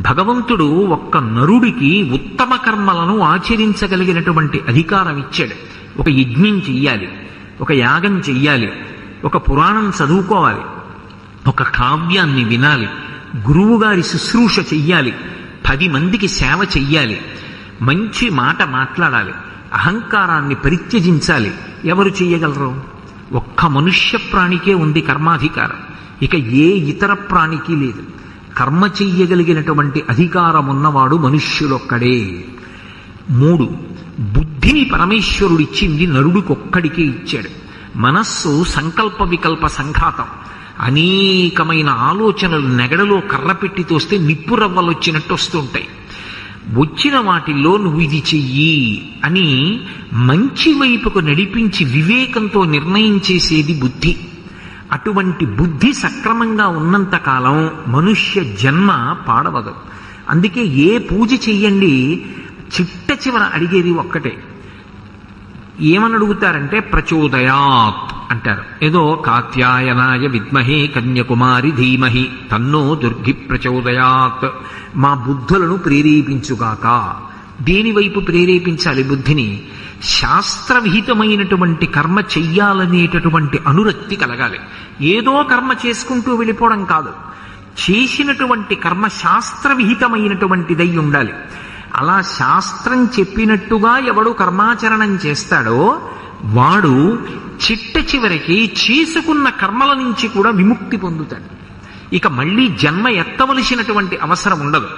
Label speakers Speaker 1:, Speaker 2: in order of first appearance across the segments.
Speaker 1: భగవంతుడు ఒక్క నరుడికి ఉత్తమ కర్మలను ఆచరించగలిగినటువంటి అధికారం ఇచ్చాడు. ఒక యజ్ఞం చెయ్యాలి ఒక యాగం చెయ్యాలి ఒక పురాణం చదువుకోవాలి ఒక కావ్యాన్ని వినాలి గురువుగారి శుశ్రూష చెయ్యాలి పది మందికి సేవ చెయ్యాలి మంచి మాట మాట్లాడాలి అహంకారాన్ని పరిత్యజించాలి. ఎవరు చేయగలరు ఒక్క మనుష్య ప్రాణికే ఉంది కర్మాధికారం. ఇక ఏ ఇతర ప్రాణికి లేదు. కర్మ చెయ్యగలిగినటువంటి అధికారం ఉన్నవాడు మనుష్యులొక్కడే. మూడు బుద్ధిని పరమేశ్వరుడిచ్చింది నరుడికొక్కడికే ఇచ్చాడు. మనస్సు సంకల్ప వికల్ప సంఘాతం. అనేకమైన ఆలోచనలు నెగడలో కర్ర పెట్టి తోస్తే నిప్పు రవ్వలు వచ్చినట్టు వస్తుంటాయి వచ్చిన వాటిల్లో నువ్వు ఇది చెయ్యి అని మంచి వైపుకు నడిపించి వివేకంతో నిర్ణయం చేసేది బుద్ధి. అటువంటి బుద్ధి సక్రమంగా ఉన్నంత కాలం మనుష్య జన్మ పాడవదు. అందుకే ఏ పూజ చెయ్యండి చిట్ట చివర అడిగేది ఒక్కటే. ఏమని అడుగుతారంటే ప్రచోదయాత్ అంటారు. ఏదో కాత్యాయనాయ విద్మహే కన్యకుమారి ధీమహి తన్నో దుర్గి ప్రచోదయాత్. మా బుద్ధులను ప్రేరేపించుగాక. దేని వైపు ప్రేరేపించాలి బుద్ధిని. శాస్త్రవిహితమైనటువంటి కర్మ చెయ్యాలనేటటువంటి అనురక్తి కలగాలి. ఏదో కర్మ చేసుకుంటూ వెళ్ళిపోవడం కాదు. చేసినటువంటి కర్మ శాస్త్రవిహితమైనటువంటిదై ఉండాలి. అలా శాస్త్రం చెప్పినట్టుగా ఎవడు కర్మాచరణం చేస్తాడో వాడు చిట్ట చివరికి చేసుకున్న కర్మల నుంచి కూడా విముక్తి పొందుతాడు. ఇక మళ్ళీ జన్మ ఎత్తవలసినటువంటి అవసరం ఉండదు.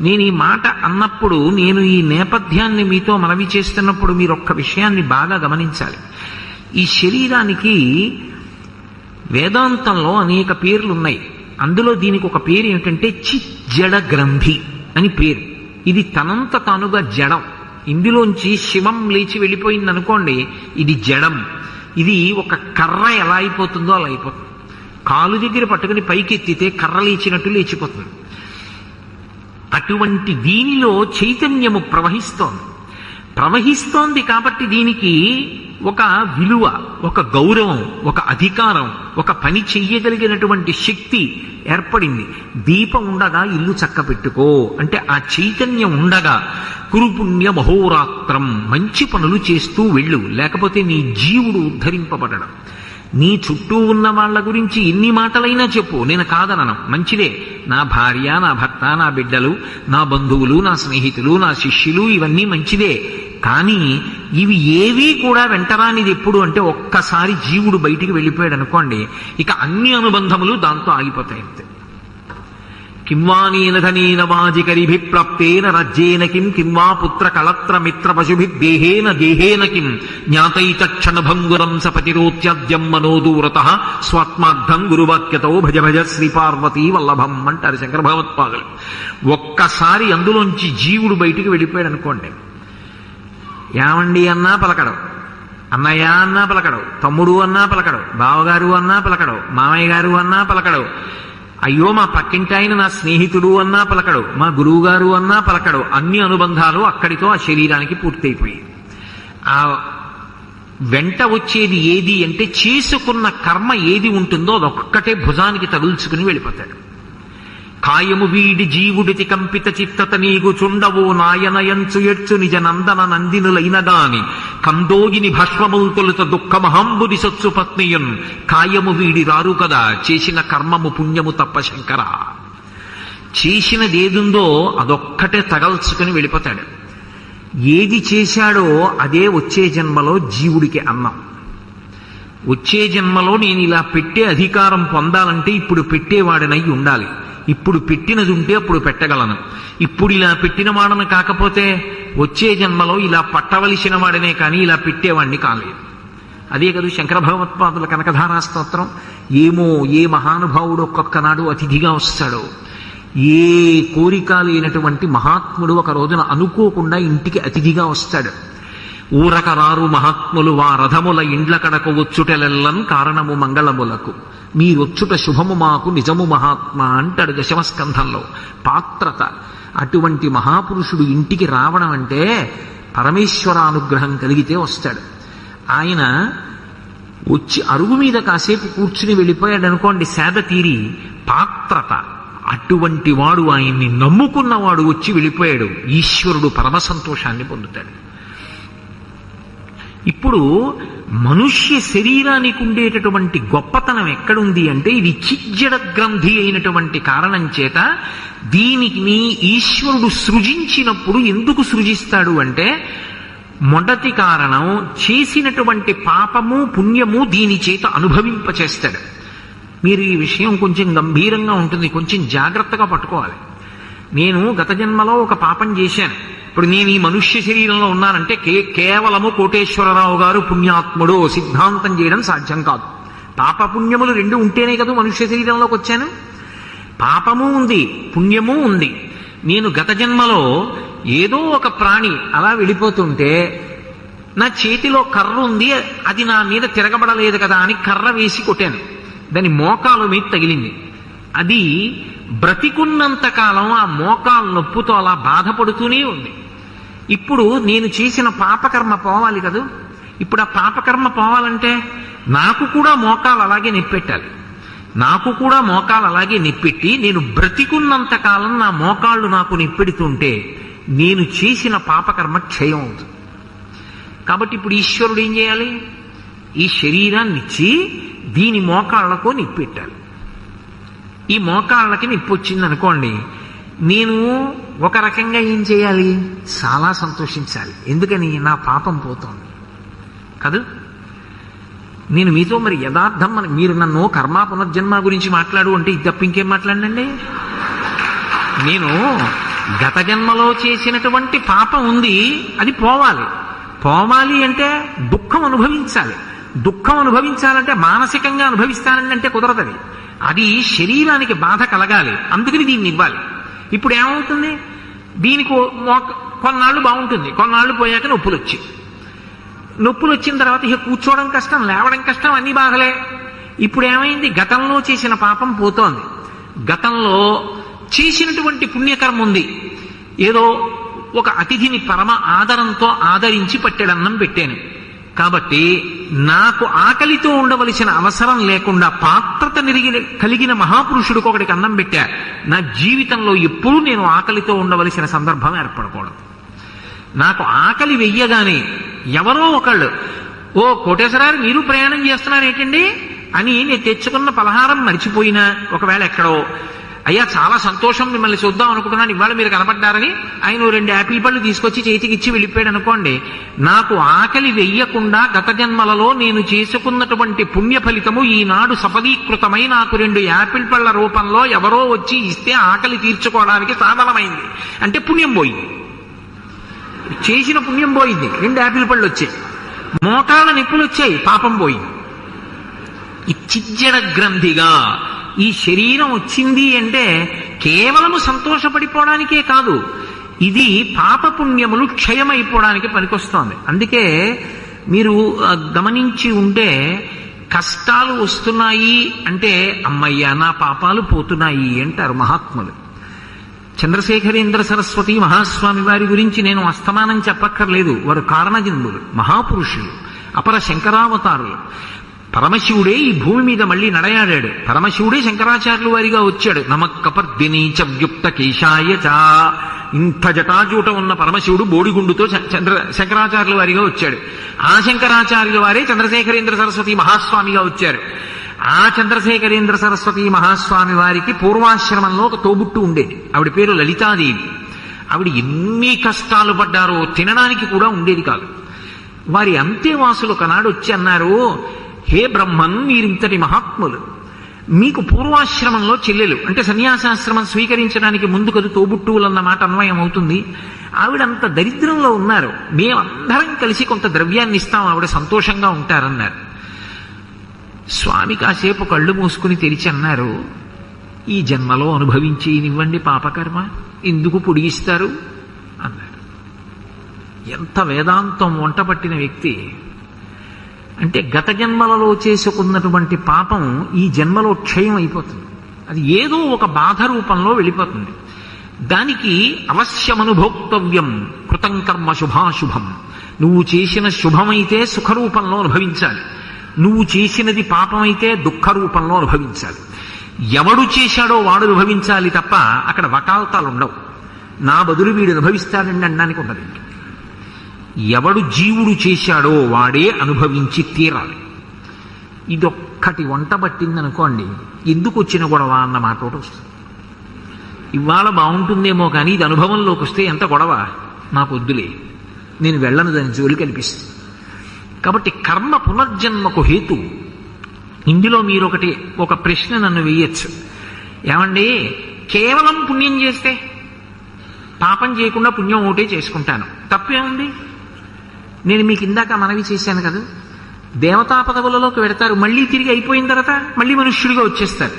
Speaker 1: నేను ఈ మాట అన్నప్పుడు నేను ఈ నేపథ్యాన్ని మీతో మనవి చేస్తున్నప్పుడు మీరు ఒక్క విషయాన్ని బాగా గమనించాలి. ఈ శరీరానికి వేదాంతంలో అనేక పేర్లు ఉన్నాయి అందులో దీనికి ఒక పేరు ఏమిటంటే చిజ్జడ గ్రంథి అని పేరు. ఇది తనంత తానుగా జడం. ఇందులోంచి శివం లేచి వెళ్ళిపోయింది అనుకోండి ఇది జడం. ఇది ఒక కర్ర ఎలా అయిపోతుందో అలా అయిపోతుంది. కాలు దగ్గర పట్టుకుని పైకెత్తితే కర్ర లేచినట్టు లేచిపోతుంది. అటువంటి దీనిలో చైతన్యము ప్రవహిస్తోంది. ప్రవహిస్తోంది కాబట్టి దీనికి ఒక విలువ ఒక గౌరవం ఒక అధికారం ఒక పని చెయ్యగలిగినటువంటి శక్తి ఏర్పడింది. దీపం ఉండగా ఇల్లు చక్క పెట్టుకో అంటే ఆ చైతన్యం ఉండగా కురుపుణ్య మహోరాత్రం మంచి పనులు చేస్తూ వెళ్ళు. లేకపోతే నీ జీవుడు ఉద్ధరింపబడడం. నీ చుట్టూ ఉన్న వాళ్ళ గురించి ఎన్ని మాటలైనా చెప్పు. నేను కాదనను. మంచిదే. నా భార్య నా భర్త నా బిడ్డలు నా బంధువులు నా స్నేహితులు నా శిష్యులు ఇవన్నీ మంచిదే. కానీ ఇవి ఏవీ కూడా వెంటరానిది ఎప్పుడు అంటే ఒక్కసారి జీవుడు బయటికి వెళ్ళిపోయాడు అనుకోండి ఇక అన్ని అనుబంధములు దాంతో ఆగిపోతాయి అంతే కింవానేన ధనేన వాజికరిభి ప్రాప్తేన రజ్యేన కిం కింవా పుత్ర కళత్ర మిత్ర పశుభి దేహేన దేహేన కిం జ్ఞాతైత క్షణభంగురం సపతిరోత్యాద్యం మనోదూరత స్వాత్మార్థం గురువాక్యతో భజ భజ శ్రీ పార్వతీ వల్లభం అంటారు శంకర భగవత్పాదులు ఒక్కసారి అందులోంచి జీవుడు బయటికి వెళ్ళిపోయాడు అనుకోండి. ఏమండి అన్నా పలకడం? అన్నయ్య అన్నా పలకడం? తమ్ముడు అన్నా పలకడం? బావగారు అన్నా పలకడం? మామయ్య గారు అన్నా పలకడం? అయ్యో మా పక్కింటి ఆయన నా స్నేహితుడు అన్నా పలకడు మా గురువుగారు అన్నా పలకడు. అన్ని అనుబంధాలు అక్కడితో ఆ శరీరానికి పూర్తయిపోయి ఆ వెంట వచ్చేది ఏది అంటే చేసుకున్న కర్మ ఏది ఉంటుందో అదొక్కటే భుజానికి తగుల్చుకుని వెళ్ళిపోతాడు. కాయము వీడి జీవుడితి కంపిత చిత్తత నీగు చుండవు నాయనయంచు ఎడ్చు నిజ నందన నందినులైన గాని కందోగిని భస్మములు తొలుత దుఃఖమహంబుని సత్సు పత్నియున్ కాయము వీడి రారు కదా చేసిన కర్మము పుణ్యము తప్ప శంకర చేసినదేదుందో అదొక్కటే తగల్చుకుని వెళ్ళిపోతాడు ఏది చేశాడో అదే వచ్చే జన్మలో జీవుడికి అన్నం వచ్చే జన్మలో నేను ఇలా పెట్టే అధికారం పొందాలంటే ఇప్పుడు పెట్టేవాడినై ఉండాలి ఇప్పుడు పెట్టినది ఉంటే అప్పుడు పెట్టగలను. ఇప్పుడు ఇలా పెట్టిన వాడని కాకపోతే వచ్చే జన్మలో ఇలా పట్టవలసిన వాడనే కానీ ఇలా పెట్టేవాడిని కాలేదు. అదే కదా శంకర భగవత్పాదుల కనకధారా స్తోత్రం. ఏమో ఏ మహానుభావుడు ఒక్కొక్కనాడు అతిథిగా వస్తాడో. ఏ కోరిక లేనటువంటి మహాత్ముడు ఒక రోజున అనుకోకుండా ఇంటికి అతిథిగా వస్తాడు. ఊరకరారు మహాత్ములు వా రథముల ఇండ్లకడకు వచ్చుటెలెల్లం కారణము మంగళములకు. మీరొచ్చుట శుభము మాకు నిజము మహాత్మ అంటాడు దశమస్కంధంలో. పాత్రత. అటువంటి మహాపురుషుడు ఇంటికి రావడం అంటే పరమేశ్వరానుగ్రహం కలిగితే వస్తాడు. ఆయన వచ్చి అరుగు మీద కాసేపు కూర్చుని వెళ్ళిపోయాడు అనుకోండి సేద తీరి పాత్రత. అటువంటి వాడు ఆయన్ని నమ్ముకున్నవాడు వచ్చి వెళ్ళిపోయాడు. ఈశ్వరుడు పరమ సంతోషాన్ని పొందుతాడు. ఇప్పుడు మనుష్య శరీరానికి ఉండేటటువంటి గొప్పతనం ఎక్కడుంది అంటే ఇది చిజ్జడ గ్రంథి అయినటువంటి కారణం చేత దీనికి ఈశ్వరుడు సృజించినప్పుడు ఎందుకు సృజిస్తాడు అంటే మొదటి కారణం చేసినటువంటి పాపము పుణ్యము దీని చేత అనుభవింపచేస్తాడు. మీరు ఈ విషయం కొంచెం గంభీరంగా ఉంటుంది కొంచెం జాగ్రత్తగా పట్టుకోవాలి. నేను గత జన్మలో ఒక పాపం చేశాను. ఇప్పుడు నేను ఈ మనుష్య శరీరంలో ఉన్నానంటే కే కేవలము కోటేశ్వరరావు గారు పుణ్యాత్ముడు సిద్ధాంతం చేయడం సాధ్యం కాదు. పాప పుణ్యములు రెండు ఉంటేనే కదా మనుష్య శరీరంలోకి వచ్చాను? పాపము ఉంది పుణ్యము ఉంది. నేను గత జన్మలో ఏదో ఒక ప్రాణి అలా వెళ్ళిపోతుంటే నా చేతిలో కర్ర ఉంది అది నా మీద తిరగబడలేదు కదా అని కర్ర వేసి కొట్టాను. దాని మోకాలు మీద తగిలింది. అది బ్రతికున్నంత కాలం ఆ మోకాలు నొప్పుతో అలా బాధపడుతూనే ఉంది. ఇప్పుడు నేను చేసిన పాపకర్మ పోవాలి కదూ? ఇప్పుడు ఆ పాపకర్మ పోవాలంటే నాకు కూడా మోకాలు అలాగే నిప్పెట్టాలి. నాకు కూడా మోకాలు అలాగే నిప్పెట్టి నేను బ్రతికున్నంత కాలం నా మోకాళ్ళు నాకు నిప్పెడుతుంటే నేను చేసిన పాపకర్మ క్షయం అవుతుంది. కాబట్టి ఇప్పుడు ఈశ్వరుడు ఏం చేయాలి? ఈ శరీరాన్ని ఇచ్చి దీని మోకాళ్ళకు నిప్పెట్టాలి. ఈ మోకాళ్ళకి నిప్పొచ్చింది అనుకోండి నేను ఒక రకంగా ఏం చేయాలి? చాలా సంతోషించాలి. ఎందుకని? నా పాపం పోతోంది. కాదు? నేను మీతో మరి యథార్థం మన మీరు నన్ను కర్మ పునర్జన్మ గురించి మాట్లాడు అంటే ఇది తప్ప ఇంకేం మాట్లాడండి నేను గత జన్మలో చేసినటువంటి పాపం ఉంది. అది పోవాలి. పోవాలి అంటే దుఃఖం అనుభవించాలి. దుఃఖం అనుభవించాలంటే మానసికంగా అనుభవిస్తానని అంటే కుదరదది. అది శరీరానికి బాధ కలగాలి. అందుకని దీన్ని ఇవ్వాలి. ఇప్పుడు ఏమవుతుంది? దీనికి మోక- కొన్నాళ్ళు బాగుంటుంది. కొన్నాళ్ళు పోయాక నొప్పులు వచ్చి నొప్పులు వచ్చిన తర్వాత ఇక కూర్చోవడం కష్టం లేవడం కష్టం అన్ని బాగలే ఇప్పుడు ఏమైంది? గతంలో చేసిన పాపం పోతోంది. గతంలో చేసినటువంటి పుణ్యకర్మ ఉంది. ఏదో ఒక అతిథిని పరమ ఆదరంతో ఆదరించి పట్టెడన్నం పెట్టాను. కాబట్టి నాకు ఆకలితో ఉండవలసిన అవసరం లేకుండా పాత్రత నిరిగిన కలిగిన మహాపురుషుడికి ఒకడికి అన్నం పెట్టా. నా జీవితంలో ఎప్పుడూ నేను ఆకలితో ఉండవలసిన సందర్భం ఏర్పడకూడదు. నాకు ఆకలి వెయ్యగానే ఎవరో ఒకళ్ళు ఓ కోటేశ్వరారు మీరు ప్రయాణం చేస్తున్నారు ఏంటండి అని నేను తెచ్చుకున్న పలహారం మర్చిపోయినా. ఒకవేళ ఎక్కడో అయ్యా చాలా సంతోషం మిమ్మల్ని చూద్దాం అనుకుంటున్నాను. ఇవాళ మీరు కనపడ్డారని ఆయన రెండు యాపిల్ పళ్ళు తీసుకొచ్చి చేతికి ఇచ్చి వెళ్ళిపోయాడు అనుకోండి. నాకు ఆకలి వెయ్యకుండా గత జన్మలలో నేను చేసుకున్నటువంటి పుణ్య ఫలితము ఈనాడు సఫలీకృతమై నాకు రెండు యాపిల్ పళ్ళ రూపంలో ఎవరో వచ్చి ఇస్తే ఆకలి తీర్చుకోవడానికి సాధనమైంది. అంటే పుణ్యం పోయింది. చేసిన పుణ్యం పోయింది. రెండు యాపిల్ పళ్ళు వచ్చాయి. మోకాళ్ళ నిప్పులు వచ్చాయి. పాపం పోయింది. ఈ చిజ్జడ గ్రంథిగా ఈ శరీరం వచ్చింది అంటే కేవలము సంతోషపడిపోవడానికే కాదు. ఇది పాపపుణ్యములు క్షయమైపోవడానికి పనికొస్తోంది. అందుకే మీరు గమనించి ఉంటే కష్టాలు వస్తున్నాయి అంటే అమ్మయ్య నా పాపాలు పోతున్నాయి అంటారు మహాత్ములు. చంద్రశేఖరేంద్ర సరస్వతి మహాస్వామి వారి గురించి నేను అస్తమానం చెప్పక్కర్లేదు. వారు కారణజన్ములు మహాపురుషులు అపర శంకరావతారులు. పరమశివుడే ఈ భూమి మీద మళ్ళీ నడయాడాడు. పరమశివుడే శంకరాచార్యుల వారిగా వచ్చాడు. నమక్కపర్దిని చవ్యుక్త కేశాయ చా. ఇంత జటాజూట ఉన్న పరమశివుడు బోడిగుండుతో చంద్ర శంకరాచార్యుల వారిగా వచ్చాడు. ఆ శంకరాచార్యుల వారే చంద్రశేఖరేంద్ర సరస్వతి మహాస్వామిగా వచ్చారు. ఆ చంద్రశేఖరేంద్ర సరస్వతి మహాస్వామి వారికి పూర్వాశ్రమంలో ఒక తోబుట్టు ఉండేది. ఆవిడ పేరు లలితాదేవి. ఆవిడ ఎన్ని కష్టాలు పడ్డారో తినడానికి కూడా ఉండేది కాదు. వారి అంతేవాసులు ఒకనాడు వచ్చి అన్నారు హే బ్రహ్మన్ మీరింతటి మహాత్ములు. మీకు పూర్వాశ్రమంలో చెల్లెలు అంటే సన్యాసాశ్రమం స్వీకరించడానికి ముందు కదు తోబుట్టువులన్న మాట అన్వయం అవుతుంది ఆవిడంత దరిద్రంలో ఉన్నారు. మేమందరం కలిసి కొంత ద్రవ్యాన్ని ఇస్తాం ఆవిడ సంతోషంగా ఉంటారన్నారు. స్వామి కాసేపు కళ్ళు మూసుకుని తెరిచి అన్నారు ఈ జన్మలో అనుభవించేనివ్వండి పాపకర్మ ఎందుకు పొడిగిస్తారు అన్నారు. ఎంత వేదాంతం వంట పట్టిన వ్యక్తి అంటే గత జన్మలలో చేసుకున్నటువంటి పాపం ఈ జన్మలో క్షయం అయిపోతుంది. అది ఏదో ఒక బాధ రూపంలో వెళ్ళిపోతుంది. దానికి అవశ్యమనుభోక్తవ్యం కృతం కర్మ శుభాశుభం. నువ్వు చేసిన శుభమైతే సుఖరూపంలో అనుభవించాలి. నువ్వు చేసినది పాపమైతే దుఃఖ రూపంలో అనుభవించాలి. ఎవడు చేశాడో వాడు అనుభవించాలి తప్ప అక్కడ వకాల్తాలు ఉండవు నా బదులు వీడు అనుభవిస్తాడండి అనడానికి ఉండదు ఎవడు జీవుడు చేశాడో వాడే అనుభవించి తీరాలి. ఇదొక్కటి వంట పట్టిందనుకోండి ఎందుకు వచ్చిన గొడవ అన్న మాట ఒకటి వస్తుంది. ఇవాళ బాగుంటుందేమో కానీ ఇది అనుభవంలోకి వస్తే ఎంత గొడవ? నాకు వద్దులే. నేను వెళ్ళను దాని జోలి కల్పిస్తుంది కాబట్టి కర్మ పునర్జన్మకు హేతు. ఇందులో మీరు ఒకటి ఒక ప్రశ్న నన్ను వేయచ్చు. ఏమండి కేవలం పుణ్యం చేస్తే? పాపం చేయకుండా పుణ్యం ఒకటే చేసుకుంటాను. తప్పేముంది? నేను మీకు ఇందాక మనవి చేశాను కదా. దేవతా పదవులలోకి వెడతారు మళ్ళీ తిరిగి అయిపోయిన తర్వాత మళ్ళీ మనుష్యుడిగా వచ్చేస్తారు.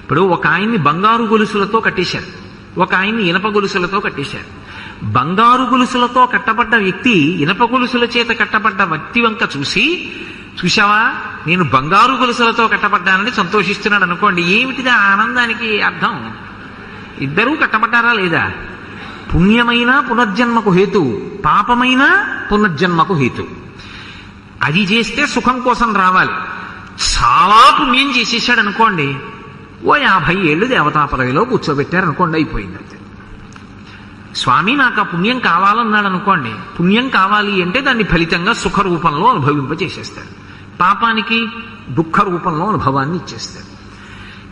Speaker 1: ఇప్పుడు ఒక ఆయన్ని బంగారు గొలుసులతో కట్టేశారు. ఒక ఆయన్ని ఇనప గొలుసులతో కట్టేశారు. బంగారు గొలుసులతో కట్టబడ్డ వ్యక్తి ఇనప గొలుసుల చేత కట్టబడ్డ వ్యక్తి వంక చూసి చూశావా? నేను బంగారు గొలుసులతో కట్టబడ్డానని సంతోషిస్తున్నాడు అనుకోండి. ఏమిటిదా ఆనందానికి అర్థం? ఇద్దరూ కట్టబడ్డారా లేదా? పుణ్యమైన పునర్జన్మకు హేతు పాపమైన పునర్జన్మకు హేతు. అది చేస్తే సుఖం కోసం రావాలి. చాలా పుణ్యం చేసేసాడు అనుకోండి ఓ యాభై ఏళ్ళు దేవతా పదవిలో కూర్చోబెట్టారు అనుకోండి అయిపోయింది అంతే. స్వామి నాకు ఆ పుణ్యం కావాలన్నాడు అనుకోండి పుణ్యం కావాలి అంటే దాన్ని ఫలితంగా సుఖ రూపంలో అనుభవింపచేసేస్తాడు పాపానికి దుఃఖ రూపంలో అనుభవాన్ని ఇచ్చేస్తాడు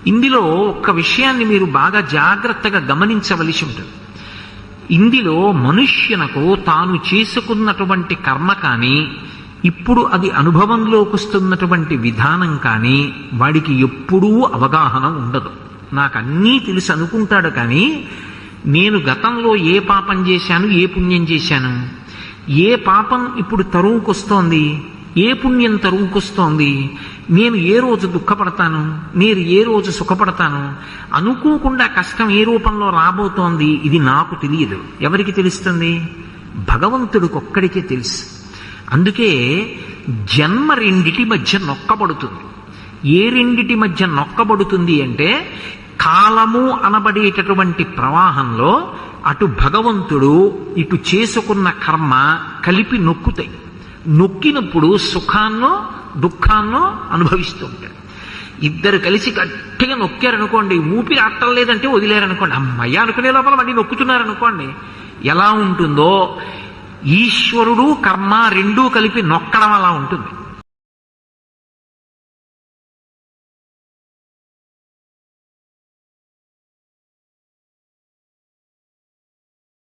Speaker 1: ఇందులో ఒక్క విషయాన్ని మీరు బాగా జాగ్రత్తగా గమనించవలసి ఉంటుంది. ఇందులో మనుష్యునకు తాను చేసుకున్నటువంటి కర్మ కానీ ఇప్పుడు అది అనుభవంలోకి వస్తున్నటువంటి విధానం కానీ వాడికి ఎప్పుడూ అవగాహన ఉండదు. నాకు అన్నీ తెలుసు అనుకుంటాడు కానీ నేను గతంలో ఏ పాపం చేశాను ఏ పుణ్యం చేశాను? ఏ పాపం ఇప్పుడు తరువుకొస్తోంది? ఏ పుణ్యం తరువుకొస్తోంది? నేను ఏ రోజు దుఃఖపడతాను? నేను ఏ రోజు సుఖపడతాను? అనుకోకుండా కష్టం ఏ రూపంలో రాబోతోంది? ఇది నాకు తెలియదు. ఎవరికి తెలుస్తుంది? భగవంతుడికి ఒక్కడికే తెలుసు. అందుకే జన్మ రెండిటి మధ్య నొక్కబడుతుంది. ఏ రెండిటి మధ్య నొక్కబడుతుంది అంటే కాలము అనబడేటటువంటి ప్రవాహంలో అటు భగవంతుడు ఇటు చేసుకున్న కర్మ కలిపి నొక్కుతాయి. నొక్కినప్పుడు సుఖాన్నో దుఃఖాన్నో అనుభవిస్తూ ఉంటాడు ఇద్దరు కలిసి గట్టిగా నొక్కారనుకోండి ఊపిరి ఆడటం లేదంటే వదిలేరనుకోండి అమ్మయ్య అనుకునే లోపల మళ్ళీ నొక్కుతున్నారనుకోండి ఎలా ఉంటుందో ఈశ్వరుడు కర్మ రెండూ కలిపి నొక్కడం అలా ఉంటుంది.